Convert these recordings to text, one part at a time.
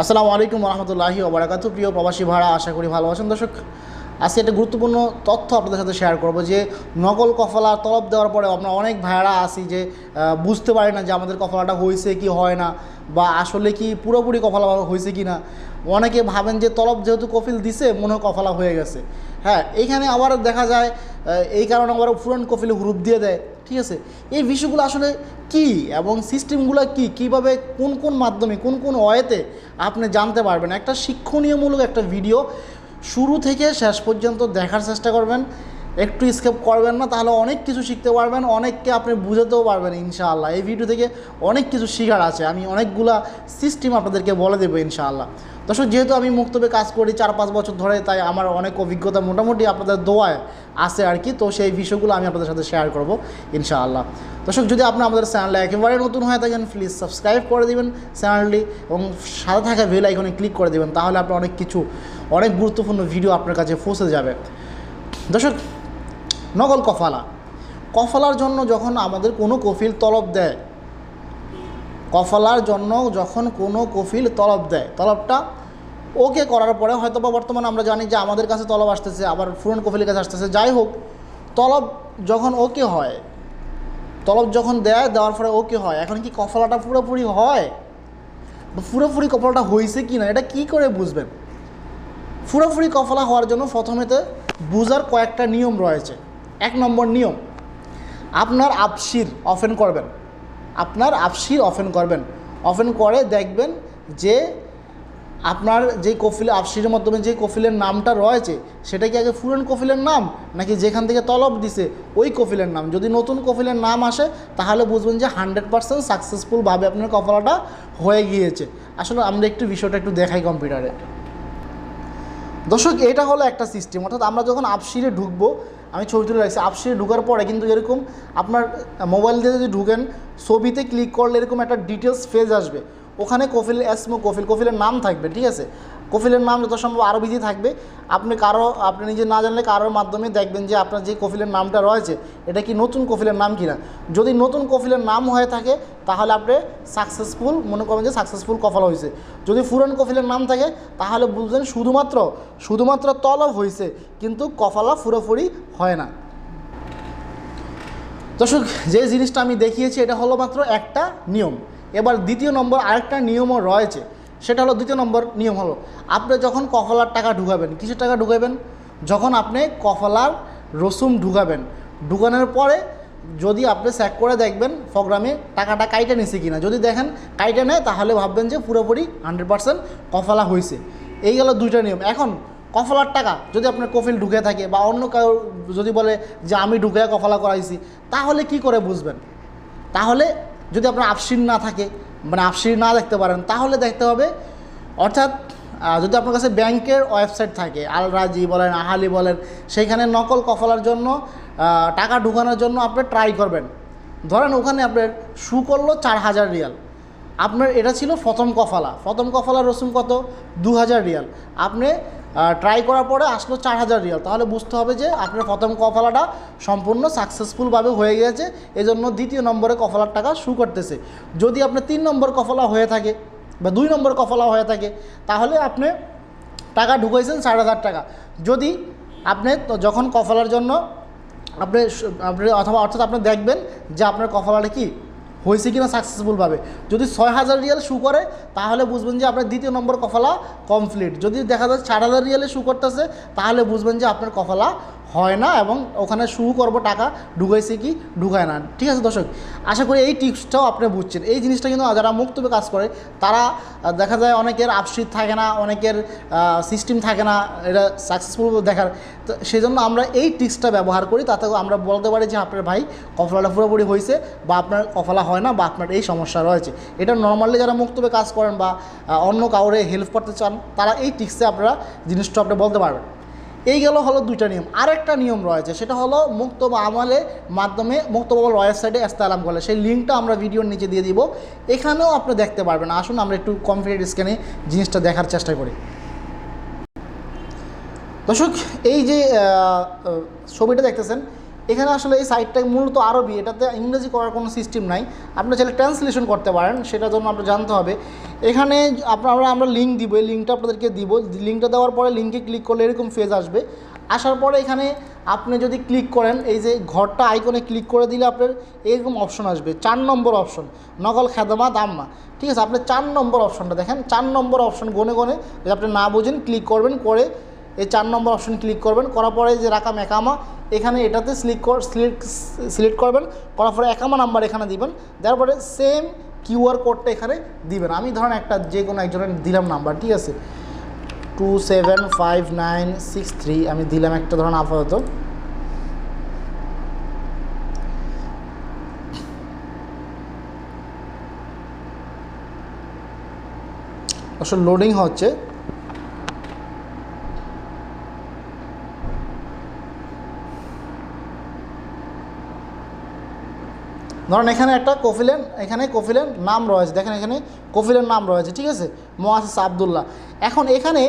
আসসালামু আলাইকুম রহমতুল্লাহি ওবরাকাতু। প্রিয় প্রবাসী ভাড়া, আশা করি ভালো আছেন। দর্শক, আজকে একটা গুরুত্বপূর্ণ তথ্য আপনাদের সাথে শেয়ার করব যে, নকল কফলা তলব দেওয়ার পরে আমরা অনেক ভাইরা আসি যে বুঝতে পারি না যে আমাদের কফলাটা হয়েছে কি হয় না, বা আসলে কি পুরোপুরি কফলা হয়েছে কি না অনেকে ভাবেন যে তলব যেহেতু কফিল দিছে মনে হয় কফলা হয়ে গেছে। হ্যাঁ এইখানে আবার দেখা যায় এই কারণে আবার পুরান কফিলে হুরুপ দিয়ে দেয়, ঠিক আছে? এই বিষয়গুলো আসলে কি এবং সিস্টেমগুলো কি? কীভাবে, কোন কোন মাধ্যমে, কোন কোন ওয়েতে আপনি জানতে পারবেন? একটা শিক্ষণীয়মূলক একটা ভিডিও শুরু থেকে শেষ পর্যন্ত দেখার চেষ্টা করবেন। একটু স্কেপ করবেন না, তাহলে অনেক কিছু শিখতে পারবেন, অনেককে আপনি বুঝাতেও পারবেন ইনশাআল্লাহ। এই ভিডিও থেকে অনেক কিছু শেখার আছে, আমি অনেকগুলা সিস্টেম আপনাদেরকে বলে দেবো ইনশাআল্লাহ। দর্শক, যেহেতু আমি মুক্তবে কাজ করি চার পাঁচ বছর ধরে, তাই আমার অনেক অভিজ্ঞতা মোটামুটি আপনাদের দোয়ায় আছে আর কি, তো সেই বিষয়গুলো আমি আপনাদের সাথে শেয়ার করব ইনশাআল্লাহ। দর্শক, যদি আপনি আমাদের চ্যানেলে একেবারে নতুন হয়ে থাকেন প্লিজ সাবস্ক্রাইব করে দেবেন চ্যানেলটি এবং সাথে থাকা বেল আইকনে ক্লিক করে দেবেন, তাহলে আপনি অনেক কিছু, অনেক গুরুত্বপূর্ণ ভিডিও আপনার কাছে পৌঁছে যাবে। দর্শক নকল কফালা। কফলার জন্য যখন আমাদের কোনো কফিল তলব দেয়, কফলার জন্য যখন কোনো কফিল তলব দেয়, তলবটা ওকে করার পরে হয়তো বা বর্তমানে আমরা জানি যে আমাদের কাছে তলব আসতেছে, আবার ফুরন কফিলের কাছে আসতেছে। যাই হোক, তলব যখন ওকে হয়, তলব যখন দেয়, দেওয়ার পরে ওকে হয়। এখন কি কফলাটা পুরোপুরি হয়? পুরোপুরি কফলাটা হয়েছে কি না, এটা কি করে বুঝবেন? পুরোপুরি কফলা হওয়ার জন্য প্রথমেতে বুঝার কয়েকটা নিয়ম রয়েছে। এক নম্বর নিয়ম, আপনার আপসির অফেন করবেন। আপনার আপসির অফেন করবেন। অফেন করে দেখবেন যে আপনার যে কফিল, আপসির মাধ্যমে যে কফিলের নামটা রয়েছে, সেটা কি আগে ফুরন কফিলের নাম, নাকি যেখান থেকে তলব দিছে, ওই কফিলের নাম? যদি নতুন কফিলের নাম আসে, তাহলে বুঝবেন যে হান্ড্রেড পার্সেন্ট সাকসেসফুলভাবে আপনার কফলাটা হয়ে গিয়েছে। আসলে আমরা একটু বিষয়টা একটু দেখাই কম্পিউটারে। দর্শক, এটা হলো একটা সিস্টেম অর্থাৎ আমরা যখন আপসিরে ঢুকবো আমি ছবি তুলে রাখছি। আপসিরে ঢুকার পরে কিন্তু এরকম আপনার মোবাইল দিয়ে যদি ঢুকেন, ছবিতে ক্লিক করলে এরকম একটা ডিটেলস ফেজ আসবে। ওখানে কফিল এসমো কফিল, কফিলের নাম থাকবে, ঠিক আছে? কফিলের নাম যত সম্ভব আরবিতে থাকবে। আপনি কারও, আপনি নিজে না জানলে কারোর মাধ্যমে দেখবেন যে আপনার যে কফিলের নামটা রয়েছে, এটা কি নতুন কফিলের নাম কিনা? যদি নতুন কফিলের নাম হয়ে থাকে, তাহলে আপনি সাকসেসফুল মনে করবেন যে সাকসেসফুল কফল হয়েছে যদি ফুরান কফিলের নাম থাকে, তাহলে বুঝবেন শুধুমাত্র শুধুমাত্র তলব হয়েছে কিন্তু কফলা পুরোপুরি হয় না। দর্শক, যে জিনিসটা আমি দেখিয়েছি, এটা হলো মাত্র একটা নিয়ম। এবার দ্বিতীয় নম্বর আরেকটা নিয়মও রয়েছে। সেটা হলো দ্বিতীয় নম্বর নিয়ম হলো, আপনি যখন কফলার টাকা ঢুকাবেন, কিসের টাকা ঢুকাবেন? যখন আপনি কফলার রসুম ঢুকাবেন, ঢুকানোর পরে যদি আপনি চেক করে দেখবেন প্রোগ্রামে টাকাটা কাইটে নিছে কিনা। যদি দেখেন কাইটে নেয় তাহলে ভাববেন যে পুরোপুরি হান্ড্রেড পার্সেন্ট কফলা হয়েছে এই গেল দুইটা নিয়ম। এখন কফলার টাকা যদি আপনার কফিল ঢুকে থাকে বা অন্য কারও যদি বলে যে আমি ঢুকে কফলা করাইছি, তাহলে কি করে বুঝবেন? তাহলে যদি আপনার আপসির না থাকে মানে আপসির না দেখতে পারেন, তাহলে দেখতে হবে, অর্থাৎ যদি আপনার কাছে ব্যাংকের ওয়েবসাইট থাকে আল রাজি বলেন, আহালি বলেন, সেইখানে নকল কফলার জন্য টাকা ঢুকানোর জন্য আপনি ট্রাই করবেন। ধরেন ওখানে আপনার শু করল চার হাজার রিয়াল। আপনার এটা ছিল প্রথম কফালা। প্রথম কফালার রসুম কত? দু হাজার রিয়াল। আপনি ট্রাই করার পরে আসলো চার হাজার রিয়াল। তাহলে বুঝতে হবে যে আপনার প্রথম কফলাটা সম্পূর্ণ সাকসেসফুলভাবে হয়ে গেছে এজন্য দ্বিতীয় নম্বরে কফলার টাকা শু করতেছে। যদি আপনার তিন নম্বর কফলা হয়ে থাকে বা দুই নম্বর কফলা হয়ে থাকে, তাহলে আপনি টাকা ঢুকাইছেন চার হাজার টাকা। যদি আপনি যখন কফলার জন্য আপনি আপনি অথবা অর্থাৎ আপনি দেখবেন যে আপনার কফলাটা কি হয়েছে কিনা সাকসেসফুলভাবে যদি ছয় হাজার রিয়াল শু করে, তাহলে বুঝবেন যে আপনার দ্বিতীয় নম্বর কফলা কমপ্লিট যদি দেখা যায় চার হাজার রিয়ালে শু করতেছে, তাহলে বুঝবেন যে আপনার কফলা হয় না এবং ওখানে শুরু করব টাকা, ঢুকাইছে কি, ঢুকায় না। ঠিক আছে দর্শক, আশা করি এই টিপসটাও আপনি বুঝছেন। এই জিনিসটা কিন্তু যারা মুক্তবে কাজ করে, তারা দেখা যায় অনেকের আপশিট থাকে না, অনেকের সিস্টেম থাকে না এটা সাকসেসফুল দেখার। তো সেই জন্য আমরা এই টিপসটা ব্যবহার করি, তাতে আমরা বলতে পারি যে আপনার ভাই কফলাটা পুরোপুরি হয়েছে বা আপনার কফলা হয় না বা আপনার এই সমস্যা রয়েছে। এটা নর্মালি যারা মুক্তবে কাজ করেন বা অন্য কাউরে হেল্প করতে চান, তারা এই টিপসে আপনারা জিনিসটা আপনি বলতে পারবেন। এই গেল হলো দুইটা নিয়ম। আরেকটা নিয়ম রয়েছে, সেটা হলো মুক্ত বা আমলের মাধ্যমে মুক্তবাবল ওয়েবসাইটে এস্তালাম করলে। সেই লিঙ্কটা আমরা ভিডিওর নিচে দিয়ে দিব। এখানেও আপনি দেখতে পারবেন। আসুন আমরা একটু কম্পিউটার স্ক্যানে জিনিসটা দেখার চেষ্টা করি। দর্শক, এই যে ছবিটা দেখতেছেন এখানে আসলে এই সাইটটা মূলত আরবি, এটাতে ইংরেজি করার কোনো সিস্টেম নাই। আপনি চাইলে ট্রান্সলেশন করতে পারেন, সেটার জন্য আপনার জানতে হবে। এখানে আপনারা, আমরা লিঙ্ক দিব, এই লিঙ্কটা আপনাদেরকে দিব। লিঙ্কটা দেওয়ার পরে লিঙ্কে ক্লিক করলে এরকম ফেজ আসবে। আসার পরে এখানে আপনি যদি ক্লিক করেন, এই যে ঘরটা আইকনে ক্লিক করে দিলে আপনার এরকম অপশন আসবে। চার নম্বর অপশন নকল খেদমা দাম্মা ঠিক আছে, আপনি চার নম্বর অপশনটা দেখেন। চার নম্বর অপশন গনে গনে যদি আপনি না বোঝেন ক্লিক করবেন, করে এই চার নম্বর অপশন ক্লিক করবেন। করার পরে যে রাকাম একামা এখানে এটাতে সিলেক্ট সিলেক্ট সিলেক্ট করবেন, করার পরে একামা নাম্বার এখানে দিবেন, দেওয়ার পরে সেম কিউআর কোডটা এখানে দিবেন। আমি ধরেন একটা যে কোনো একজনের দিলাম নাম্বার ঠিক আছে? Two seven five nine six three আমি দিলাম একটা ধরুন আপাতত। আসলে লোডিং হচ্ছে। ধরেন এখানে একটা কফিলের এখানে কফিলের নাম রয়েছে। দেখেন এখানে কফিলের নাম রয়েছে, ঠিক আছে? মোয়াসিস আবদুল্লাহ। এখন এখানে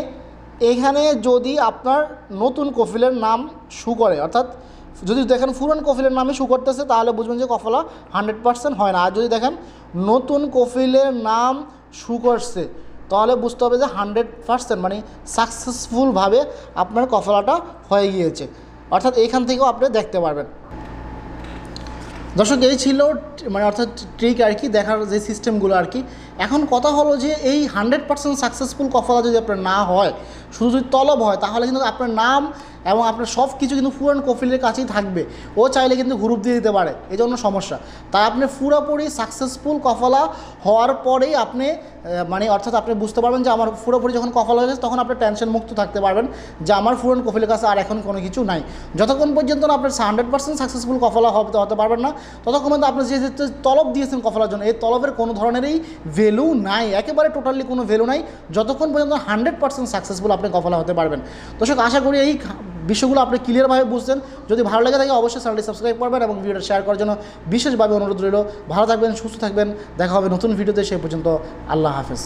এখানে যদি আপনার নতুন কফিলের নাম শু করে, অর্থাৎ যদি দেখেন পুরান কফিলের নামে শু করতেছে, তাহলে বুঝবেন যে কফলা হান্ড্রেড পার্সেন্ট হয় না। আর যদি দেখেন নতুন কফিলের নাম শু করছে, তাহলে বুঝতে হবে যে হান্ড্রেড পার্সেন্ট মানে সাকসেসফুলভাবে আপনার কফলাটা হয়ে গিয়েছে। অর্থাৎ এইখান থেকেও আপনি দেখতে পারবেন। দর্শক, এই ছিল মানে অর্থাৎ ট্রিক আর কি, দেখার যে সিস্টেমগুলো আর কি। এখন কথা হলো যে এই হান্ড্রেড পার্সেন্ট সাকসেসফুল কফলা যদি আপনার না হয়, শুধু যদি তলব হয়, তাহলে কিন্তু আপনার নাম এবং আপনার সব কিছু কিন্তু ফুর অ্যান্ড কফিলের কাছেই থাকবে। ও চাইলে কিন্তু গ্রুপ দিয়ে দিতে পারে, এই জন্য সমস্যা। তাই আপনি পুরোপুরি সাকসেসফুল কফলা হওয়ার পরেই আপনি মানে অর্থাৎ আপনি বুঝতে পারবেন যে আমার পুরোপুরি যখন কফলা হয়ে তখন আপনি টেনশন মুক্ত থাকতে পারবেন যে আমার ফুরন কফিলের কাছে আর এখন কোনো কিছু নাই। যতক্ষণ পর্যন্ত না আপনার হান্ড্রেড পার্সেন্ট সাকসেসফুল কফলা হবে হতে পারবেন না, ততক্ষণ পর্যন্ত আপনি যে তলব দিয়েছেন কফলার জন্য, এই তলবের কোনো ধরনেরই ভ্যালু নাই, একেবারে টোটালি কোনো ভ্যালু নাই, যতক্ষণ পর্যন্ত হান্ড্রেড পার্সেন্ট সাকসেসফুল আপনি কফলা হতে পারবেন। দর্শক, আশা করি এই বিষয়গুলো আপনি ক্লিয়ারভাবে বুঝছেন। যদি ভালো লাগে থাকে অবশ্যই চ্যানেলটি সাবস্ক্রাইব করবেন এবং ভিডিওটা শেয়ার করার জন্য বিশেষভাবে অনুরোধ রইল। ভালো থাকবেন, সুস্থ থাকবেন। দেখা হবে নতুন ভিডিওতে সেই পর্যন্ত আল্লাহ হাফেজ।